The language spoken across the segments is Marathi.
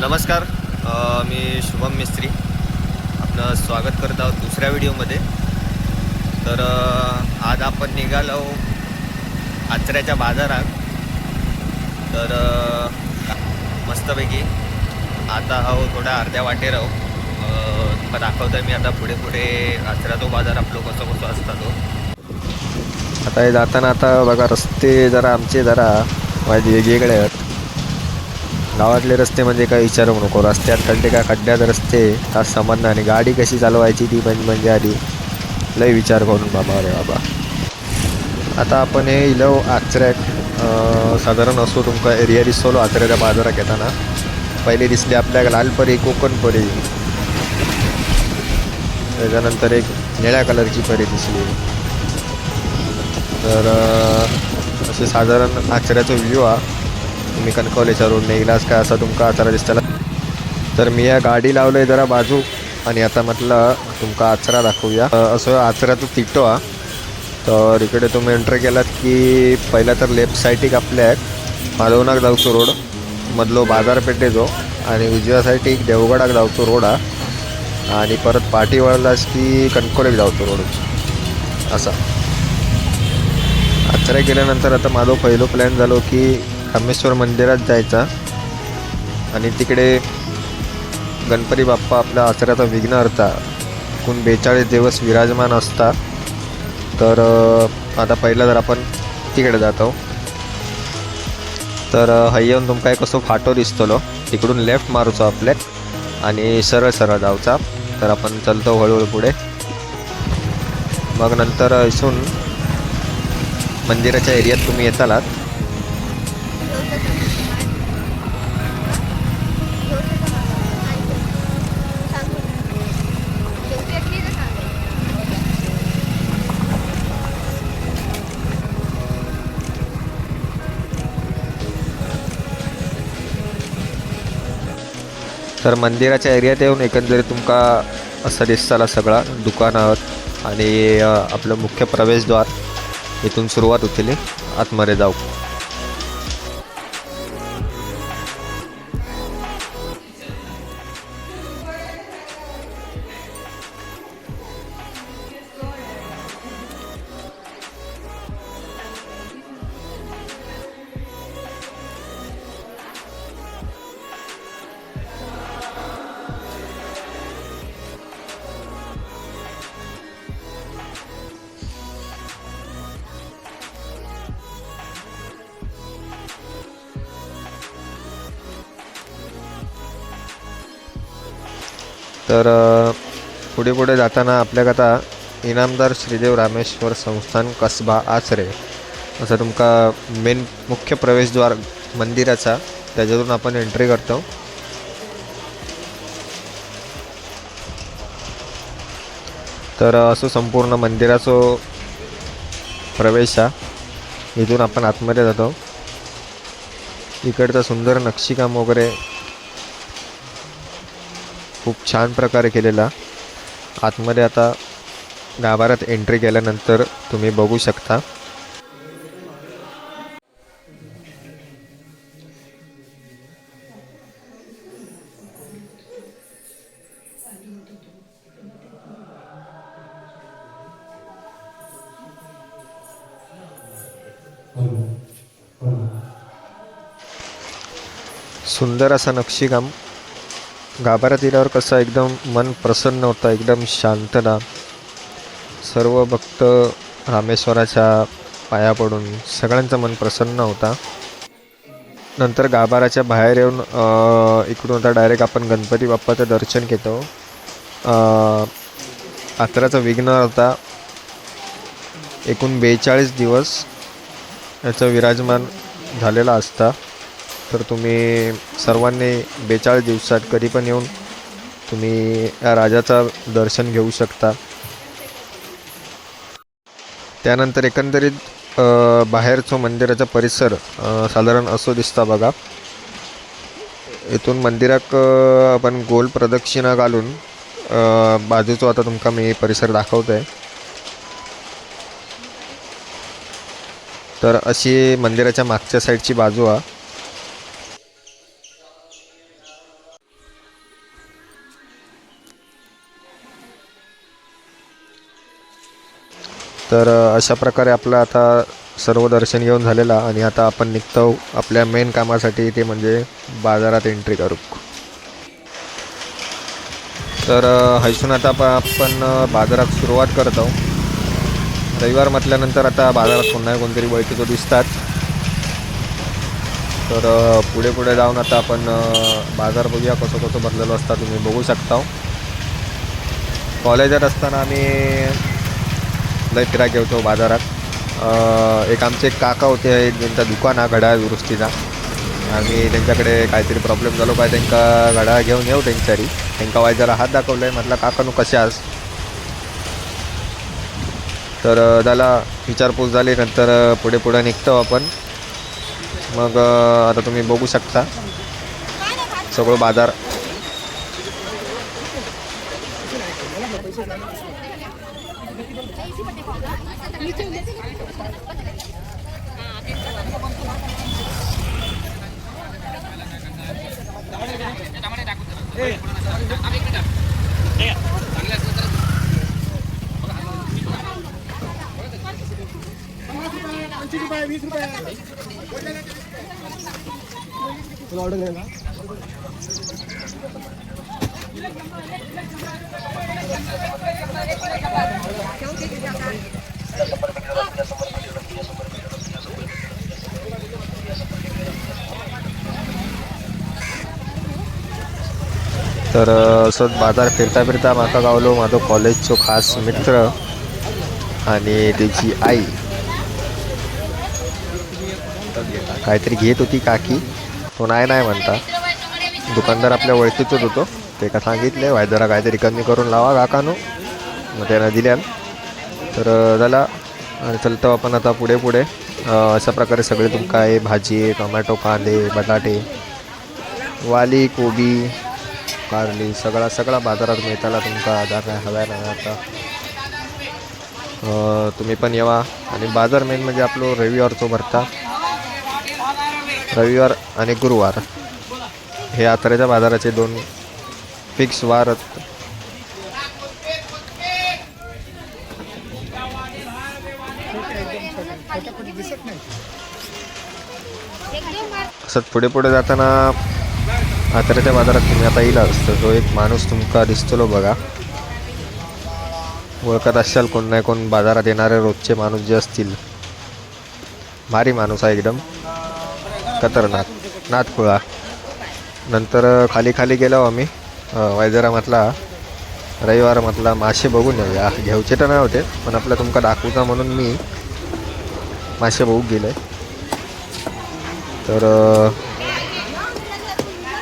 नमस्कार मी शुभम मिस्त्री. आपलं स्वागत करत आहोत दुसऱ्या व्हिडिओमध्ये. तर आज आपण निघालो आचऱ्याच्या बाजारात. तर मस्तपैकी आता हो थोड्या अर्ध्या वाटेर आहो. अ, तुमका दाखवतोय मी आता पुढे पुढे आचरा तो बाजार आपलो कसं कसं असता तो. आता हे जाताना आता बघा रस्ते जरा आमचे जरा माझे वेगवेगळे आहेत. गावातले रस्ते म्हणजे काय विचारू नको. रस्त्यात खड्डे का खड्ड्यात रस्ते? का समजणार आणि गाडी कशी चालवायची ती पण म्हणजे आधी लय विचार करून बाबा अरे बाबा. आता आपण हे इलो आचऱ्याक साधारण असो तुमका एरिया दिसलो आचऱ्याच्या बाजारात येताना. पहिले दिसली आपल्याक लाल परी कोकण परी त्याच्यानंतर एक निळ्या कलरची परी दिसली. तर असे साधारण आचऱ्याचं व्ह्यू हा. तुम्ही कणकवलेच्या रोडने येयलाच काय असा तुमका आचारा दिसतला? तर मी या गाडी लावलंय जरा बाजू आणि आता म्हटलं तुमका आचरा दाखवूया. असं आचऱ्याचं तिटो हा. तर इकडे तुम्ही एंटर केलात की पहिला तर लेफ्ट साईडिक आपल्या आहेत. माधवनाक जाऊचो रोड. मधलो बाजारपेठेचो आणि उजव्या साईडीक देवगडाक जाऊचो रोड हा. आणि परत पाठी वळलास की कणकोलेक जाऊचो रोड. असा. आचऱ्या गेल्यानंतर आता माझा पहिलो प्लॅन झालो की कामेश्वर मंदिरात जायचा. आणि तिकडे गणपती बाप्पा आपल्या आचऱ्याचा विघ्नहर्ता एकूण बेचाळीस दिवस विराजमान असता. तर आता पहिला जर आपण तिकडे जातो. तर अ, हय येऊन तुमका एक असो फाटो दिसतलो. तिकडून लेफ्ट मारूचो आपले. आणि सरळ सरळ जावचा तर आपण चलतो हळूहळू पुढे. मग नंतर इथून मंदिराच्या एरियात तुम्ही येतालात. तर मंदिराच्या एरियात येऊन एकंदरीत तुमका असं दिसताला सगळा. दुकान आणि आपलं मुख्य प्रवेशद्वार इथून सुरुवात होतली. आतमध्ये जाऊ. तर पुढे पुढे जाताना आपल्याकडता इनामदार श्रीदेव रामेश्वर संस्थान कसबा आचरे. असं तुमका मेन मुख्य प्रवेशद्वार मंदिराचा त्याच्यातून आपण एंट्री करतो. तर असं संपूर्ण मंदिराचो प्रवेश हा. इथून आपण आतमध्ये जातो. इकडचं सुंदर नक्षीकाम वगैरे खूप छान प्रकारे केलेला. आतमध्ये आता गाभाऱ्यात एंट्री केल्यानंतर तुम्ही बघू शकता. सुंदर असा नक्षीकाम गाभाऱ्यात गेल्यावर कसं एकदम मन प्रसन्न होतं एकदम शांतता. सर्व भक्त रामेश्वराच्या पाया पडून सगळ्यांचं मन प्रसन्न होता. नंतर गाभाऱ्याच्या बाहेर येऊन इकडून आता डायरेक्ट आपण गणपती बाप्पाचं दर्शन घेतो. अ, विघ्न होता. एकूण बेचाळीस दिवस याचं विराजमान झालेला असता. तर तुम्ही सर्वांनी बेचाळीस दिवसात कधी पण येऊन तुम्ही या राजाचा दर्शन घेऊ शकता. त्यानंतर एकंदरीत बाहेरचं बाहेरचो मंदिराचा परिसर साधारण असो दिसता बघा. इथून मंदिराक आपण गोल प्रदक्षिणा घालून बाजूचं बाजूचो आता तुमका मी परिसर दाखवतो आहे तर अशी मंदिराच्या मागच्या साईडची बाजू हा. तर अशा प्रकारे आपलं आता सर्व दर्शन घेऊन झालेलं आणि आता आपण निघतो आपल्या मेन कामासाठी ते म्हणजे बाजारात एंट्री करू. तर हैसून आता आपण बाजारात सुरुवात करत. आहोत रविवार म्हटल्यानंतर आता बाजारात पुन्हा कोणतरी बैठकीचं दिसतात. तर पुढे पुढे जाऊन आता आपण बाजार बघूया कसं कसं भरलेलं असतं तुम्ही बघू शकता. कॉलेजात असताना आम्ही लय फिरा घेतो बाजारात. एक आमचे एक काका होते त्यांचा दुकान आहे घड्याळ दुरुस्तीचा. आम्ही त्यांच्याकडे काहीतरी प्रॉब्लेम झालो काय त्यांका घड्याळ घेऊन येऊ त्यांच्यारी त्यांका वाय जरा हात दाखवलाय म्हटलं काका नु कसे आज तर त्याला विचारपूस झाली नंतर पुढे पुढे निघतो आपण. मग आता तुम्ही बघू शकता. सगळं बाजार. वीस रुपये तुला ऑर्डर तर असं असंच बाजार फिरता फिरता माझा गावलो माझो कॉलेजचो खास मित्र आणि त्याची आई. काहीतरी घेत होती काकी. तो नाही नाही म्हणता. दुकानदार आपल्या ओळखीतच होतो. ते का सांगितले वाय जरा काहीतरी कमी करून लावा काकानू. मग त्यानं दिल्यान तर झाला. आणि चलतो आपण आता पुढे पुढे. अशा प्रकारे सगळे तुमका आहे भाजी टोमॅटो कांदे बटाटे वाली कोबी कारली सगळा सगळा बाजारात मिळताला तुमका आधार नाही हव्या नाही आता तुम्ही पण येवा. आणि बाजार मेन म्हणजे आपलं रविवारचो भरता. रविवार आणि गुरुवार हे आत्र्याच्या बाजाराचे दोन फिक्स वारत असत पुढे पुढे जाताना आत्र्याच्या बाजारात तुम्ही आता येईल असतो. तो एक माणूस तुमका दिसतो बघा. ओळखत असाल कोण नाही कोण बाजारात येणारे रोजचे माणूस जे असतील. भारी माणूस आहे एकदम. खतरनाक. नाथपुळा नंतर खाली खाली गेलो आम्ही. म्हटला रविवार म्हटला मासे बघून येऊया. घेऊचे तर नाही होते पण आपलं तुमका दाखवता म्हणून मी मासे बघू गेले तर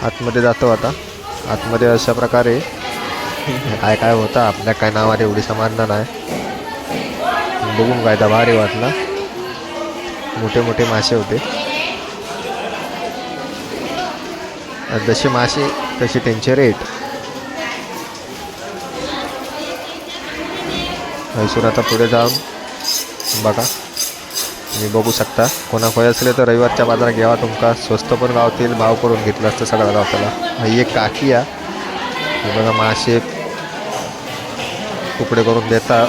आतमध्ये जातो आता. आतमध्ये अशा प्रकारे काय काय होतं आपल्या काय नावाने एवढी समानता नाही. बघून काय तर भारी वाटला. मोठे मोठे मासे होते. जसे मासे तसे त्यांचे रेट म्हैसूर आता पुढे जाऊन बघा. तुम्ही बघू शकता. कोणा खोय असले तर रविवारच्या बाजारात घ्यावा. तुमका स्वस्त पण गावतील भाव करून घेतला असतं सगळ्या गावताला ही एक काकी आहे हे बघा मासे तुकडे करून देता.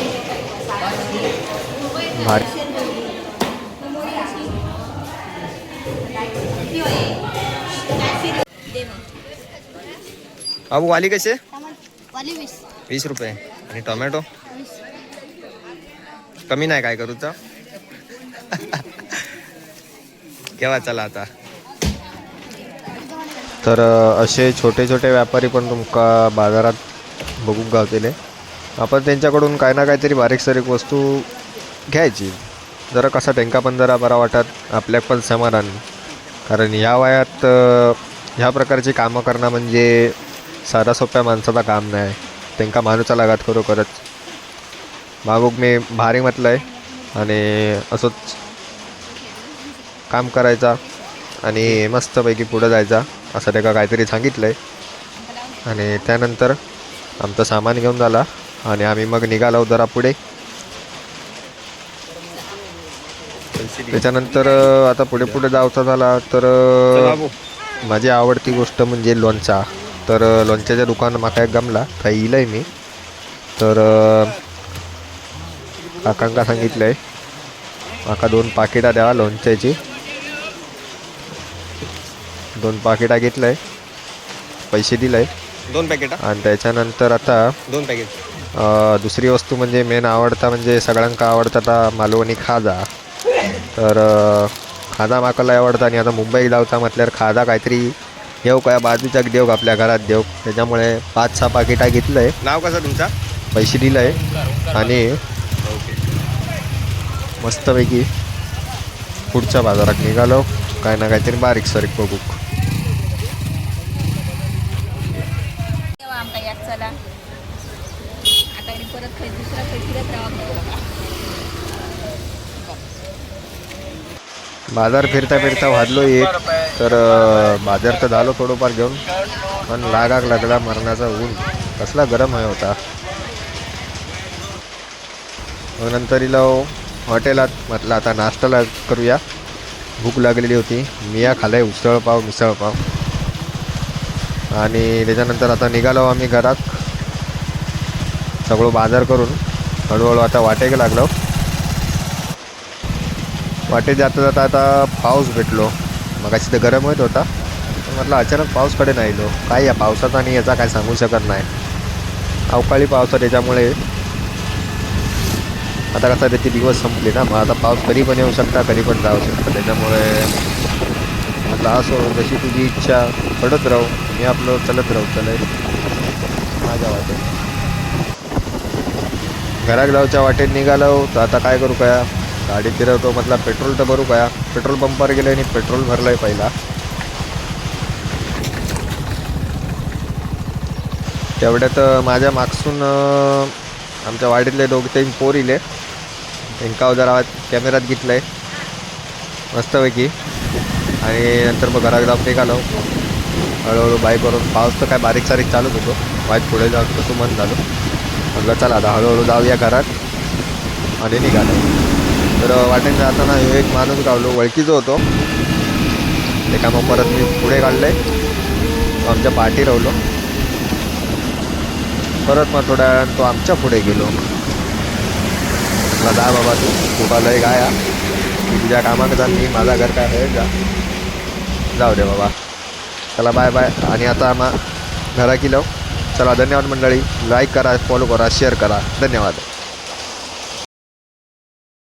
भारी. अबू वाली कसे वाली वीस. वीस रुपये. आणि टोमॅटो? कमी नाही काय करूचा? केव्हा चला आता? तर असे छोटे छोटे व्यापारी पण तुमका बाजारात बघून गावतेले आपण त्यांच्याकडून काही ना काहीतरी बारीक सारीक वस्तू घ्यायची. जरा कसा त्यांका पण जरा बरा वाटत आपल्याक पण समाधान. कारण या वयात ह्या प्रकारची कामं करणं म्हणजे साधा सोप्या माणसाचा काम नाही. त्यांका माणूचा लागात खरोखरच मागूक मी भारी म्हटलं आहे आणि असंच काम करायचा आणि मस्तपैकी पुढं जायचा असं त्याला काहीतरी सांगितलं आहे आणि त्यानंतर आमचं सामान घेऊन झाला आणि आम्ही मग निघालो जरा पुढे. त्याच्यानंतर आता पुढे पुढे जायचा झाला तर माझी आवडती गोष्ट म्हणजे लोणचा. तर लोणच्याच्या दुकान माका एक गमला काही येईल मी. तर काकांका सांगितलं आहे माका दोन पाकिटा द्यावा लोणच्याची. दोन पाकिटा घेतलं आहे पैसे दिले आहे दोन पॅकेट आणि त्याच्यानंतर आता दोन पॅकेट दुसरी वस्तू म्हणजे मेन आवडता म्हणजे सगळ्यांका आवडता मालवणी खाजा. तर खाजा माका लय आवडता आणि आता मुंबई लावता म्हटल्यावर खाजा काहीतरी देव काय बाजूच्या देव आपल्या घरात देव त्याच्यामुळे पाच सहा पाकिटा घेतलं आहे नाव कसं तुमचा? पैसे दिलं आहे आणि मस्तपैकी पुढच्या बाजारात निघालो. काय ना काहीतरी बारीक सारीक बघू. बाजार फिरता फिरता वाजलो एक. तर बाजार तर झालो थोडंफार घेऊन. पण लागाक लागला मरणाचा ऊन. कसला गरम आहे होता. नंतर इला हॉटेलात म्हटलं आता नाश्ताला करूया. भूक लागलेली होती. मिया खालाय उसळ पाव मिसळ पाव. आणि त्याच्यानंतर आता निघालो आम्ही घरात. सगळं बाजार करून हळूहळू आता वाटेक लागलो. वाटे जाता जाता आता पाऊस भेटलो. मग तर गरम होत होता. म्हटलं अचानक पाऊसकडे नाही आलो काय या पावसाचा आणि याचा काय सांगू शकत नाही. अवकाळी पावसा त्याच्यामुळे आता कसं त्याची दिवस संपले ना. मग आता पाऊस कधी पण येऊ शकता कधी पण जाऊ शकता. त्याच्यामुळे म्हटलं असो जशी तुझी इच्छा पडत राहू. मी आपलं चलत राहू. चलय माझ्या वाटेत. घरात जाऊच्या वाटेत निघालो तर आता काय करू काय? गाडी फिरवतो म्हटलं पेट्रोल तर भरू काय. पेट्रोल पंपावर गेलं आणि पेट्रोल भरलं आहे पहिला. तेवढ्यात माझ्या मागसून आमच्या वाडीतले दोघ तीन पोर इले त्यांका जरा कॅमेऱ्यात घेतलंय. मस्तपैकी. आणि नंतर मग घरात जाऊन निघालो. हळूहळू बाईक करून पाऊस तर काय बारीक सारीक चालूच होतो. बाईक पुढे जाऊन तसं मन झालो. म्हटलं चला आता हळूहळू जाऊया घरात. आणि निघालो. तर वाटेन जाताना ह्यो एक माणूस गावलो ओळखीचं होतो. ते का मग परत मी पुढे काढले आमच्या पाठी रावलो परत मग थोड्या वेळानं तो आमच्या पुढे गेलो. म्हटलं जा बाबा तू तुला लय गाया. मी तुझ्या कामाक जा मी माझा घर काय आहे? जा. जाऊ दे बाबा. चला बाय बाय आणि आता आम्हा घरा गेलो. चला धन्यवाद मंडळी. लाईक करा फॉलो करा शेअर करा. धन्यवाद.